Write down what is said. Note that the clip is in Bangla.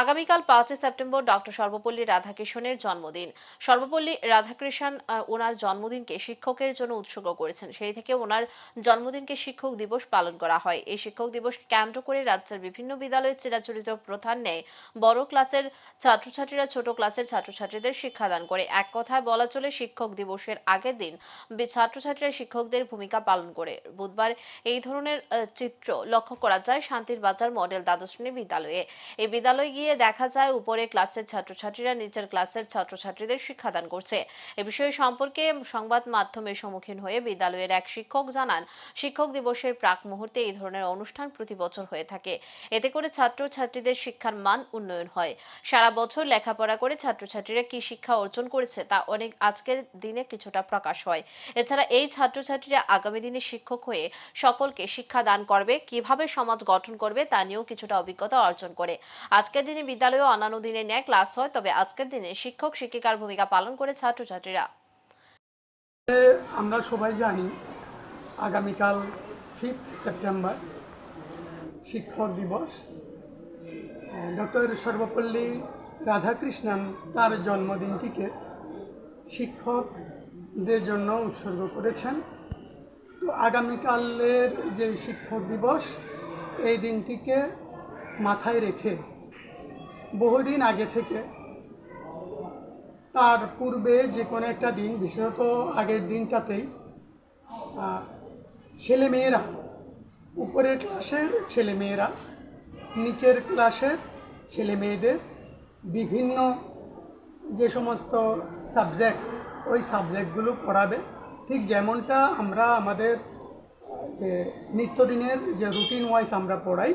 আগামীকাল পাঁচই সেপ্টেম্বর ডক্টর সর্বপল্লী রাধাকৃষ্ণের জন্মদিন। সর্বপল্লী রাধাকৃষ্ণ ওনার জন্মদিনকে শিক্ষকের জন্য উৎসর্গ করেছেন। সেই থেকে ওনার জন্মদিনকে শিক্ষক দিবস পালন করা হয়। এই শিক্ষক দিবস কেন্দ্র করে রাজ্যের বিভিন্ন বিদ্যালয়ের চিরাচরিত প্রথার নেয় বড় ক্লাসের ছাত্রছাত্রীরা ছোট ক্লাসের ছাত্রছাত্রীদের শিক্ষাদান করে। এক কথায় বলা চলে, শিক্ষক দিবসের আগের দিন ছাত্রছাত্রীরা শিক্ষকদের ভূমিকা পালন করে। বুধবার এই ধরনের চিত্র লক্ষ্য করা যায় শান্তির বাজার মডেল দ্বাদশ বিদ্যালয়ে। এই বিদ্যালয়ে গিয়ে দেখা যায় উপরে ক্লাসের ছাত্রছাত্রীরা, নিচের ক্লাসের ছাত্রছাত্রীদের শিক্ষাদান করছে। এ বিষয়ে সম্পর্কে সংবাদ মাধ্যমের সম্মুখীন হয়ে বিদ্যালয়ের এক শিক্ষক জানান, শিক্ষক দিবসের প্রাক মুহূর্তে এই ধরনের অনুষ্ঠান প্রতি বছর হয়ে থাকে। এতে করে ছাত্রছাত্রীদের শিক্ষার মান উন্নয়ন হয়। সারা বছর লেখাপড়া করে ছাত্রছাত্রীরা কি শিক্ষা অর্জন করেছে তা অনেক আজকের দিনে কিছুটা প্রকাশ হয়। এছাড়া এই ছাত্রছাত্রীরা আগামী দিনে শিক্ষক হয়ে সকলকে শিক্ষা দান করবে, কীভাবে সমাজ গঠন করবে তা নিয়েও কিছুটা অভিজ্ঞতা অর্জন করে। আজকের দিনে বিদ্যালয়ে অন্যান্য দিনে ন্যায় ক্লাস হয়, তবে আজকের দিনে শিক্ষক, শিক্ষিকার ভূমিকা পালন করে ছাত্রছাত্রীরা। আমরা সবাই জানি আগামীকাল ফিফথ সেপ্টেম্বর শিক্ষক দিবস। ডক্টর সর্বপল্লী রাধাকৃষ্ণন তার জন্মদিনটিকে শিক্ষকদের জন্য উৎসর্গ করেছেন। তো আগামীকালের যে শিক্ষক দিবস, এই দিনটিকে মাথায় রেখে বহুদিন আগে থেকে। তার পূর্বে যে কোনো একটা দিন, বিশেষত আগের দিনটাতেই ছেলেমেয়েরা, উপরের ক্লাসের ছেলেমেয়েরা, নিচের ক্লাসের ছেলেমেয়েদের বিভিন্ন যে সমস্ত সাবজেক্ট ওই সাবজেক্টগুলো পড়াবে। ঠিক যেমনটা আমরা আমাদের, যে নিত্যদিনের যে রুটিন ওয়াইজ আমরা পড়াই